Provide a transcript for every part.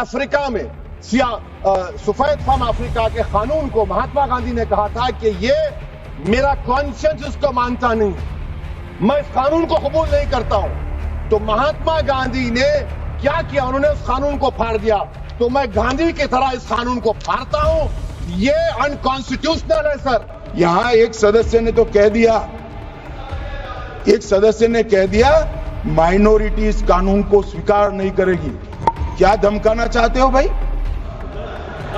Africa में। सिया सफ़ेद फम Africa के कानून को महात्मा गांधी ने कहा था कि ये मेरा कॉन्शियस इसको मानता नहीं। मैं इस कानून को कबूल नहीं करता हूँ। तो महात्मा गांधी ने क्या किया? उन्होंने उस कानून को फाड़ दिया। तो मैं गांधी की तरह इस कानून को फाड़ता हूँ। ये अनकॉन्स्टिट्यूशनल है, सर। यहाँ एक सदस्य ने तो कह दिया। एक सदस्य ने कह दिया, माइनॉरिटी इस कानून को स्वीकार नहीं करेगी। क्या धमकाना चाहते हो भाई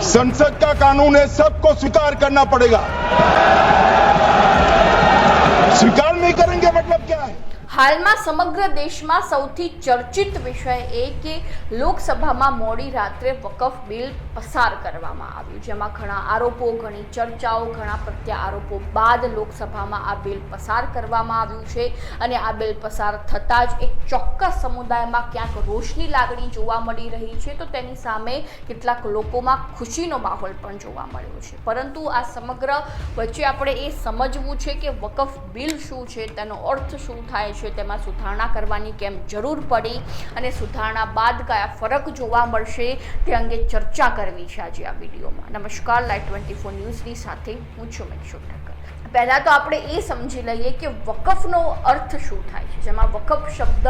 संसद का कानून है सबको स्वीकार करना पड़ेगा હાલમાં સમગ્ર દેશમાં સૌથી ચર્ચિત વિષય એ કે લોકસભામાં મોડી રાત્રે વકફ બિલ પસાર કરવામાં આવ્યું, જેમાં ઘણા આરોપો, ઘણી ચર્ચાઓ, ઘણા પ્રત્યારોપો બાદ લોકસભામાં આ બિલ પસાર કરવામાં આવ્યું છે અને આ બિલ પસાર થતાં જ એક ચોક્કસ સમુદાયમાં ક્યાંક રોષની લાગણી જોવા મળી રહી છે. તો તેની સામે કેટલાક લોકોમાં ખુશીનો માહોલ પણ જોવા મળ્યો છે. પરંતુ આ સમગ્ર વચ્ચે આપણે એ સમજવું છે કે વકફ બિલ શું છે, તેનો અર્થ શું થાય છે? તેમાં સુધારણા કરવાની કેમ જરૂર પડી અને સુધારણા બાદ કયા ફરક જોવા મળશે તે અંગે ચર્ચા કરવી છે આજે આ વિડીયોમાં. નમસ્કાર, લાઈવ ટ્વેન્ટી ફોર ન્યૂઝની સાથે હું છું મેક્ષુ ઠક્કર પહેલાં તો આપણે એ સમજી લઈએ કે વકફનો અર્થ શું થાય છે? જેમાં વકફ શબ્દ,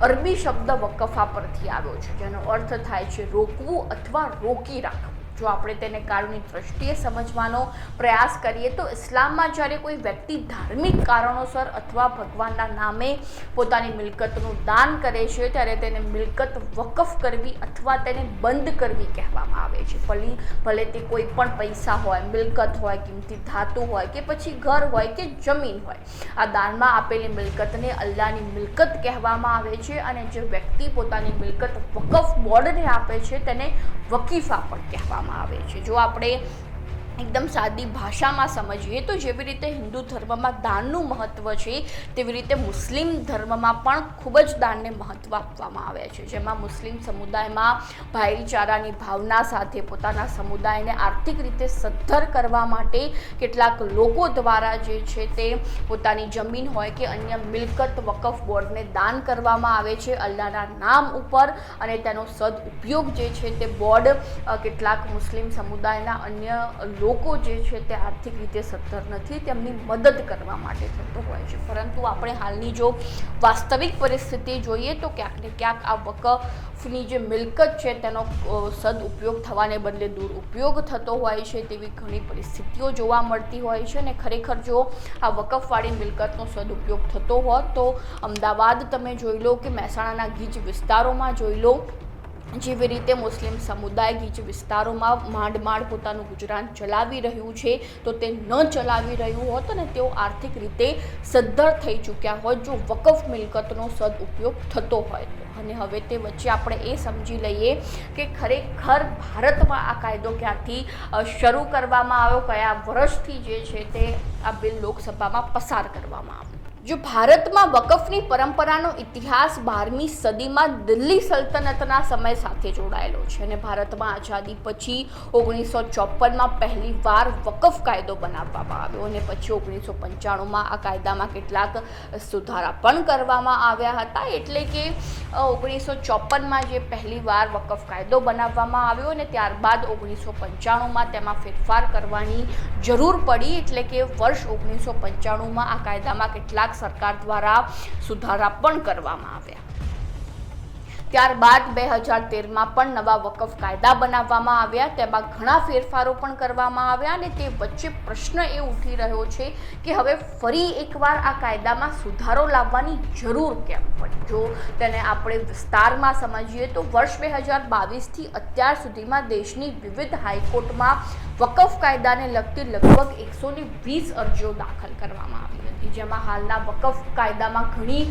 અરબી શબ્દ વકફા પરથી આવ્યો છે. જેનો અર્થ થાય છે રોકવું અથવા રોકી રાખવું. જો આપણે તેને કાળની દ્રષ્ટિએ સમજવાનો પ્રયાસ કરીએ તો ઇસ્લામમાં જ્યારે કોઈ વ્યક્તિ ધાર્મિક કારણોસર અથવા ભગવાનના નામે પોતાની મિલકતનું દાન કરે છે, ત્યારે તેને મિલકત વકફ કરવી અથવા તેને બંધ કરવી કહેવામાં આવે છે. ભલે ભલે તે કોઈ પણ પૈસા હોય, મિલકત હોય, કિંમતી ધાતુ હોય કે પછી ઘર હોય કે જમીન હોય. આ દાનમાં આપેલી મિલકતને અલ્લાહની મિલકત કહેવામાં આવે છે અને જે વ્યક્તિ પોતાની મિલકત વકફ બોર્ડને આપે છે, તેને વકીફા પણ કહેવામાં આવે છે. જો આપણે એકદમ સાદી ભાષામાં સમજીએ તો જેવી રીતે હિન્દુ ધર્મમાં દાનનું મહત્ત્વ છે, તેવી રીતે મુસ્લિમ ધર્મમાં પણ ખૂબ જ દાનને મહત્ત્વ આપવામાં આવે છે. જેમાં મુસ્લિમ સમુદાયમાં ભાઈચારાની ભાવના સાથે પોતાના સમુદાયને આર્થિક રીતે સદ્ધર કરવા માટે કેટલાક લોકો દ્વારા જે છે તે પોતાની જમીન હોય કે અન્ય મિલકત, વકફ બોર્ડને દાન કરવામાં આવે છે અલ્લાહના નામ ઉપર અને તેનો સદઉપયોગ જે છે તે બોર્ડ કેટલાક મુસ્લિમ સમુદાયના અન્ય લોકો જે છે તે આર્થિક રીતે સદ્ધર નથી, તેમની મદદ કરવા માટે થતો હોય છે. પરંતુ આપણે હાલની જો વાસ્તવિક પરિસ્થિતિ જોઈએ તો ક્યાંક ને ક્યાંક આ વકફની જે મિલકત છે તેનો સદઉપયોગ થવાને બદલે દુરુપયોગ થતો હોય છે તેવી ઘણી પરિસ્થિતિઓ જોવા મળતી હોય છે અને ખરેખર જો આ વકફવાળી મિલકતનો સદુપયોગ થતો હોત તો અમદાવાદ તમે જોઈ લો કે મહેસાણાના ગીચ વિસ્તારોમાં જોઈ લો જેવી રીતે મુસ્લિમ સમુદાય ગીચ વિસ્તારોમાં માંડ માંડ પોતાનું ગુજરાન ચલાવી રહ્યું છે, તો તે ન ચલાવી રહ્યું હોત અને તેઓ આર્થિક રીતે સદ્ધર થઈ ચૂક્યા હોત જો વકફ મિલકતનો સદઉપયોગ થતો હોય. અને હવે તે વચ્ચે આપણે એ સમજી લઈએ કે ખરેખર ભારતમાં આ કાયદો ક્યાંથી શરૂ કરવામાં આવ્યો, કયા વર્ષથી જે છે તે આ બિલ લોકસભામાં પસાર કરવામાં આવ્યો. જો ભારતમાં વકફની પરંપરાનો ઇતિહાસ બારમી સદીમાં દિલ્હી સલ્તનતના સમય સાથે જોડાયેલો છે અને ભારતમાં આઝાદી પછી ઓગણીસો ચોપનમાં પહેલી વાર વકફ કાયદો બનાવવામાં આવ્યો અને પછી ઓગણીસો પંચાણુંમાં આ કાયદામાં કેટલાક સુધારા પણ કરવામાં આવ્યા હતા. એટલે કે ઓગણીસો ચોપનમાં જે પહેલીવાર વકફ કાયદો બનાવવામાં આવ્યો અને ત્યારબાદ ઓગણીસો પંચાણુંમાં તેમાં ફેરફાર કરવાની જરૂર પડી. એટલે કે વર્ષ ઓગણીસો પંચાણુંમાં આ કાયદામાં કેટલાક સરકાર દ્વારા સુધારા પણ કરવામાં આવ્યા. ત્યારબાદ બે હજાર તેરમાં પણ નવા વકફ કાયદા બનાવવામાં આવ્યા. તેમાં ઘણા ફેરફારો પણ કરવામાં આવ્યા અને તે વચ્ચે પ્રશ્ન એ ઉઠી રહ્યો છે કે હવે ફરી એકવાર આ કાયદામાં સુધારો લાવવાની જરૂર કેમ પડી? જો તેને આપણે વિસ્તારમાં સમજીએ તો વર્ષ બે હજાર બાવીસથી અત્યાર સુધીમાં દેશની વિવિધ હાઈકોર્ટમાં વકફ કાયદાને લગતી લગભગ એકસો ને વીસ અરજીઓ દાખલ કરવામાં આવી હતી. જેમાં હાલના વકફ કાયદામાં ઘણી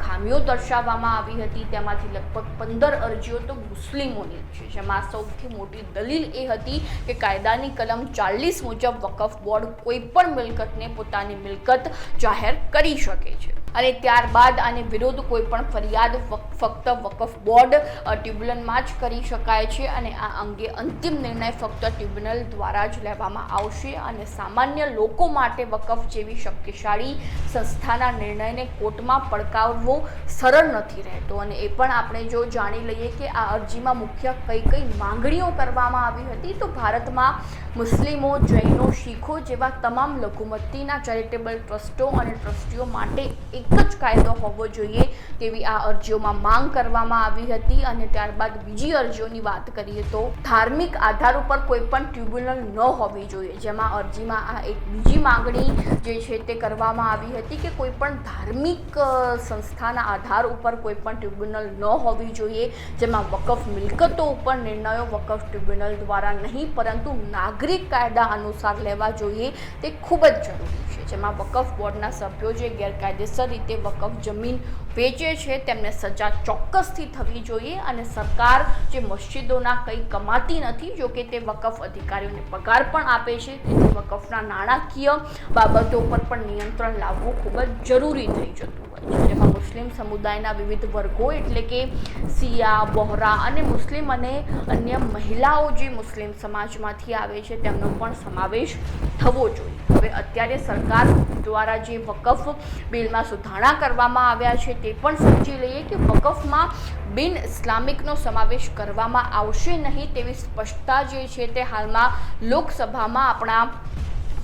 ખામીઓ દર્શાવવામાં આવી હતી. તેમાંથી લગભગ પંદર અરજીઓ તો મુસ્લિમોની છે. જેમાં સૌથી મોટી દલીલ એ હતી કે કાયદાની કલમ ચાલીસ મુજબ વકફ બોર્ડ કોઈ પણ મિલકતને પોતાની મિલકત જાહેર કરી શકે છે. અને ત્યારબાદ આને વિરુદ્ધ કોઈ પણ ફરિયાદ ફક્ત વકફ બોર્ડ ટ્રિબ્યુનલમાં જ કરી શકાય છે અને આ અંગે અંતિમ નિર્ણય ફક્ત ટ્રિબ્યુનલ દ્વારા જ લેવામાં આવશે અને સામાન્ય લોકો માટે વકફ જેવી શક્તિશાળી સંસ્થાના નિર્ણયને કોર્ટમાં પડકારવો સરળ નથી રહેતો. અને એ પણ આપણે જો જાણી લઈએ કે આ અરજીમાં મુખ્ય કઈ કઈ માંગણીઓ કરવામાં આવી હતી, તો ભારતમાં મુસ્લિમો, જૈનો, શીખો જેવા તમામ લઘુમતીના ચેરિટેબલ ટ્રસ્ટો અને ટ્રસ્ટીઓ માટે એક જ કાયદો હોવો જોઈએ તેવી આ અરજીઓમાં માંગ કરવામાં આવી હતી અને ત્યારબાદ બીજી અરજીઓની વાત કરીએ તો ધાર્મિક આધાર ઉપર કોઈ પણ ટ્રિબ્યુનલ ન હોવી જોઈએ. જેમાં અરજીમાં આ એક બીજી માંગણી જે છે તે કરવામાં આવી હતી કે કોઈ પણ ધાર્મિક સંસ્થાના આધાર ઉપર કોઈ પણ ટ્રિબ્યુનલ ન હોવી જોઈએ. જેમાં વકફ મિલકતો ઉપર નિર્ણયો વકફ ટ્રિબ્યુનલ દ્વારા નહીં, પરંતુ નાગરિક કાયદા અનુસાર લેવા જોઈએ તે ખૂબ જ જરૂરી છે. જેમાં વકફ બોર્ડના સભ્યો જે ગેરકાયદેસર રીતે વકફ જમીન વેચે છે, તેમને સજા ચોક્કસથી થવી જોઈએ અને સરકાર જે મસ્જિદોના કંઈ કમાતી નથી, જો કે તે વકફ અધિકારીઓને પગાર પણ આપે છે, તેથી વકફના નાણાકીય બાબતો પર પણ નિયંત્રણ લાવવું ખૂબ જ જરૂરી થઈ જતું હોય છે. જેમાં મુસ્લિમ સમુદાયના વિવિધ વર્ગો એટલે કે સિયા બોહરા અને મુસ્લિમ અને અન્ય મહિલાઓ જે મુસ્લિમ સમાજમાંથી આવે છે, તેમનો પણ સમાવેશ થવો જોઈએ. હવે અત્યારે સરકાર દ્વારા જે વકફ બિલમાં સુધારણા કરવામાં આવ્યા છે, તે પણ સમજી લઈએ કે વકફમાં બિન ઇસ્લામિકનો સમાવેશ કરવામાં આવશે નહીં તેવી સ્પષ્ટતા જે છે તે હાલમાં લોકસભામાં આપણા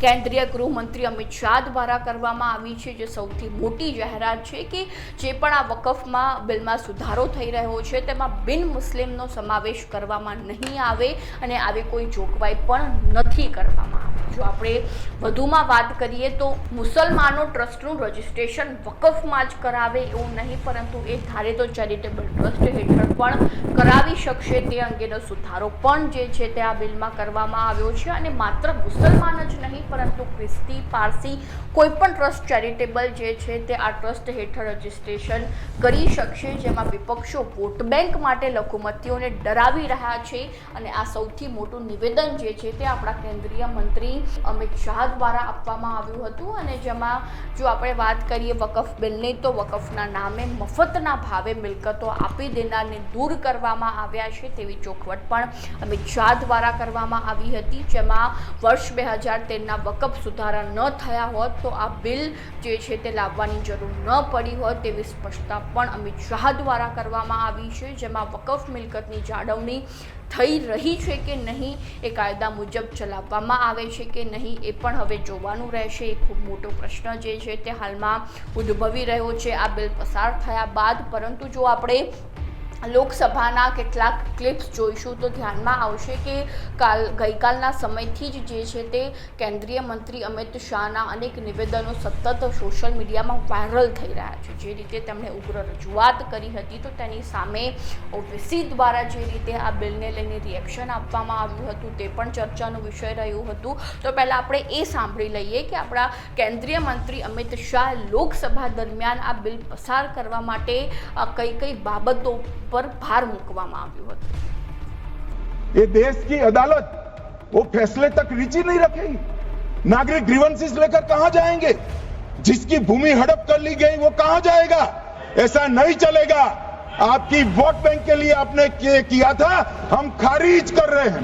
કેન્દ્રીય ગૃહમંત્રી અમિત શાહ દ્વારા કરવામાં આવી છે, જે સૌથી મોટી જાહેરાત છે કે જે પણ આ વકફમાં બિલમાં સુધારો થઈ રહ્યો છે, તેમાં બિન મુસ્લિમનો સમાવેશ કરવામાં નહીં આવે અને આવી કોઈ જોગવાઈ પણ નથી કરવામાં આવે. જો આપણે વધુમાં વાત કરીએ તો મુસલમાનો ટ્રસ્ટનું રજિસ્ટ્રેશન વકફમાં જ કરાવે એવું નહીં, પરંતુ એ ધારે તો ચેરિટેબલ ટ્રસ્ટ હેઠળ પણ કરાવી શકશે. તે અંગેનો સુધારો પણ જે છે તે આ બિલમાં કરવામાં આવ્યો છે અને માત્ર મુસલમાન જ નહીં પરંતુ ખ્રિસ્તી, પારસી કોઈ પણ ટ્રસ્ટ ચેરિટેબલ જે છે તે આ ટ્રસ્ટ હેઠળ રજિસ્ટ્રેશન કરી શકશે, જેમાં વિપક્ષો વોટ બેંક માટે લઘુમતીઓને ડરાવી રહ્યા છે. અને આ સૌથી મોટું નિવેદન જે છે તે આપણા કેન્દ્રીય મંત્રી અમિત શાહ દ્વારા આપવામાં આવ્યું હતું. અને જેમાં જો આપણે વાત કરીએ વકફ બિલની, તો વકફના નામે મફતના ભાવે મિલકતો આપી દેનારને દૂર કરવામાં આવ્યા છે તેવી ચોખવટ પણ અમિત શાહ દ્વારા કરવામાં આવી હતી, જેમાં વર્ષ બે હજાર તેરના વકફ સુધારા ન થયા હોત તો આ બિલ જે છે તે લાવવાની જરૂર ન પડી હોત તેવી સ્પષ્ટતા પણ અમિત શાહ દ્વારા કરવામાં આવી છે, જેમાં વકફ મિલકતની જાળવણી થઈ રહી છે કે નહીં એ કાયદા મુજબ ચલાવવામાં આવે છે કે નહીં એ પણ હવે જોવાનું રહેશે. એ ખૂબ મોટો પ્રશ્ન જે છે તે હાલમાં ઉદ્ભવી રહ્યો છે. આ બિલ પસાર થયા બાદ, પરંતુ જો આપણે લોકસભાના કેટલાક ક્લિપ્સ જોઈશું તો ધ્યાનમાં આવશે કે કાલ ગઈકાલના સમયથી જ જે છે તે કેન્દ્રીય મંત્રી અમિત શાહના અનેક નિવેદનો સતત સોશિયલ મીડિયામાં વાયરલ થઈ રહ્યા છે. જે રીતે તેમણે ઉગ્ર રજૂઆત કરી હતી તો તેની સામે ઓબીસી દ્વારા જે રીતે આ બિલને લઈને રિએક્શન આપવામાં આવ્યું હતું તે પણ ચર્ચાનો વિષય રહ્યું હતું. તો પહેલાં આપણે એ સાંભળી લઈએ કે આપણા કેન્દ્રીય મંત્રી અમિત શાહ લોકસભા દરમિયાન આ બિલ પસાર કરવા માટે કઈ કઈ બાબતો પર ભાર મૂકવામાં આવ્યો હતો ये देश की अदालत वो फैसले तक रुचि नहीं रखेगी नागरिक ग्रीवेंसेस लेकर कहां जाएंगे जिसकी भूमि हड़प कर ली गई वो कहां जाएगा ऐसा नहीं चलेगा आपकी वोट बैंक के लिए आपने किए- किया था हम खारिज कर रहे हैं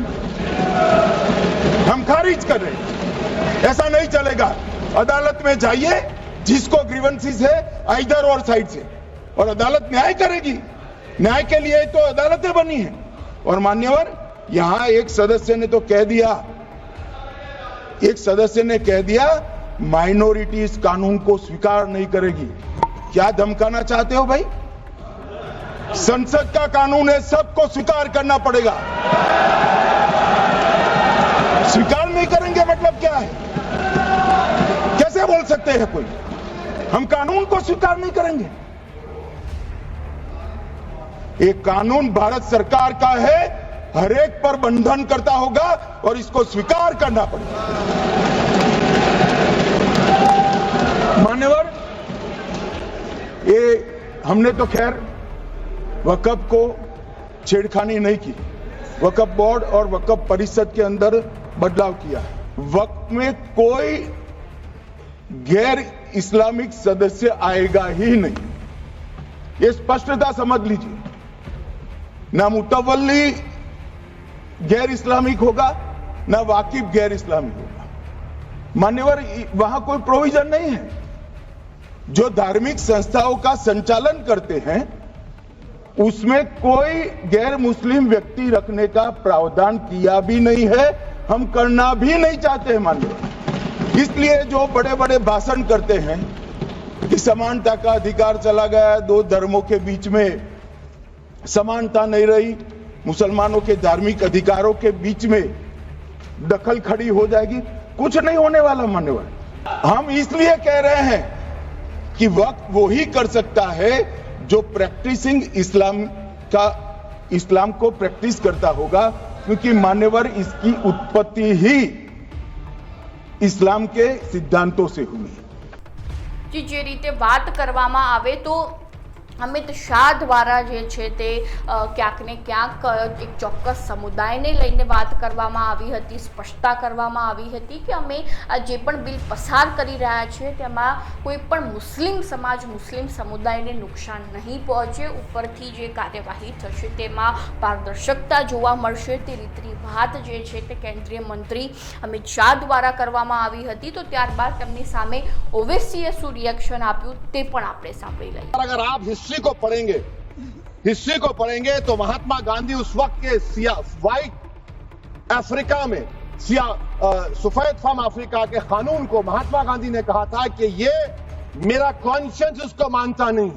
हम खारिज कर रहे हैं ऐसा नहीं चलेगा अदालत में जाइए जिसको ग्रीवेंसेस है इधर और साइड से और अदालत न्याय करेगी न्याय के लिए तो अदालतें बनी हैं। और मान्यवर, यहाँ एक सदस्य ने तो कह दिया, एक सदस्य ने कह दिया माइनॉरिटी इस कानून को स्वीकार नहीं करेगी। क्या धमकाना चाहते हो भाई? संसद का कानून है, सबको स्वीकार करना पड़ेगा। स्वीकार नहीं करेंगे मतलब क्या है? कैसे बोल सकते हैं कोई? हम कानून को स्वीकार नहीं करेंगे। ये कानून भारत सरकार का है, हर एक पर बंधन करता होगा और इसको स्वीकार करना पड़ेगा। मान्यवर, ये हमने तो खैर वकफ को छेड़खानी नहीं की। वकफ बोर्ड और वकफ परिषद के अंदर बदलाव किया है। वक्त में कोई गैर इस्लामिक सदस्य आएगा ही नहीं। ये स्पष्टता समझ लीजिए। ना मुतवली गैर इस्लामिक होगा, ना वाकिफ गैर इस्लामिक होगा। मान्यवर, वहाँ कोई प्रोविज़न नहीं है। जो धार्मिक संस्थाओं का संचालन करते हैं, उसमें कोई गैर मुस्लिम व्यक्ति रखने का प्रावधान किया भी नहीं है, हम करना भी नहीं चाहते हैं मान्यवर। इसलिए जो बड़े बड़े भाषण करते हैं कि समानता का अधिकार चला गया दो धर्मों के बीच में समानता नहीं रही मुसलमानों के धार्मिक अधिकारों के बीच में दखल खड़ी हो जाएगी कुछ नहीं होने वाला मान्यवर हम इसलिए कह रहे हैं कि वक्त वो ही कर सकता है जो प्रैक्टिसिंग इस्लाम का इस्लाम को प्रैक्टिस करता होगा क्योंकि मान्यवर इसकी उत्पत्ति ही इस्लाम के सिद्धांतों से हुई है જે જે રીતે વાત કરવામાં આવે તો અમિત શાહ દ્વારા જે છે તે ક્યાંક ને ક્યાંક એક ચોક્કસ સમુદાયને લઈને વાત કરવામાં આવી હતી, સ્પષ્ટતા કરવામાં આવી હતી કે અમે આ જે પણ બિલ પસાર કરી રહ્યા છીએ તેમાં કોઈ પણ મુસ્લિમ સમાજ, મુસ્લિમ સમુદાયને નુકસાન નહીં પહોંચે, ઉપરથી જે કાર્યવાહી થશે તેમાં પારદર્શકતા જોવા મળશે. તે રીતની વાત જે છે તે કેન્દ્રીય મંત્રી અમિત શાહ દ્વારા કરવામાં આવી હતી. તો ત્યારબાદ તેમની સામે ઓવેસીએ શું રિએક્શન આપ્યું તે પણ આપણે સાંભળી લઈએ. हिस्ट्री को पढ़ेंगे। हिस्ट्री को पढ़ेंगे तो महात्मा गांधी उस वक्त के सिया वाइट अफ्रीका में, सिया सफ़ेद फम अफ्रीका के कानून को महात्मा गांधी ने कहा था कि ये मेरा कॉन्शियंस उसको मानता नहीं।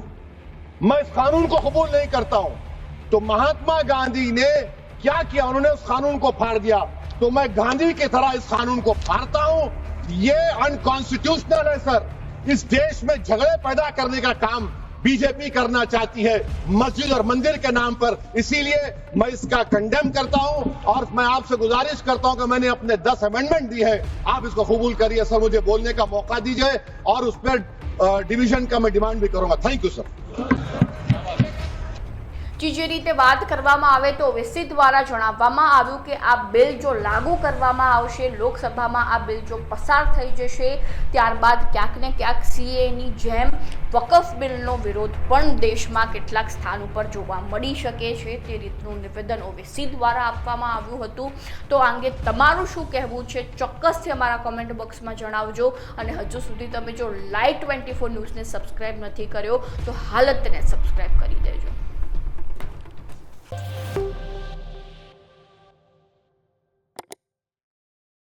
मैं इस कानून को कबूल नहीं करता हूँ। तो महात्मा गांधी ने क्या किया? उन्होंने उस कानून को फाड़ दिया। तो मैं गांधी की तरह इस कानून को फाड़ता हूँ। ये अनकॉन्स्टिट्यूशनल है सर इस देश में झगड़े पैदा करने का काम बीजेपी करना चाहती है मस्जिद और मंदिर के नाम पर। इसीलिए मैं इसका कंडेम करता हूँ और मैं आपसे गुजारिश करता हूँ कि मैंने अपने दस अमेंडमेंट दिए हैं। आप इसको कबूल करिए सर, मुझे बोलने का मौका दीजिए और उस पर डिवीज़न का मैं डिमांड भी करूँगा। थैंक यू सर જે જે રીતે વાત કરવામાં આવે તો ઓવેસી દ્વારા જણાવવામાં આવ્યું કે આ બિલ જો લાગુ કરવામાં આવશે, લોકસભામાં આ બિલ જો પસાર થઈ જશે, ત્યારબાદ ક્યાંક ને ક્યાંક સીએની જેમ વકફ બિલનો વિરોધ પણ દેશમાં કેટલાક સ્થાન ઉપર જોવા મળી શકે છે. તે રીતનું નિવેદન ઓવેસી દ્વારા આપવામાં આવ્યું હતું. તો આ અંગે તમારું શું કહેવું છે? ચોક્કસથી અમારા કોમેન્ટ બોક્સમાં જણાવજો. અને હજુ સુધી તમે જો લાઈવ ટ્વેન્ટી ફોર ન્યૂઝને સબસ્ક્રાઈબ નથી કર્યો, તો હાલ જ તેને સબસ્ક્રાઈબ કરી દેજો.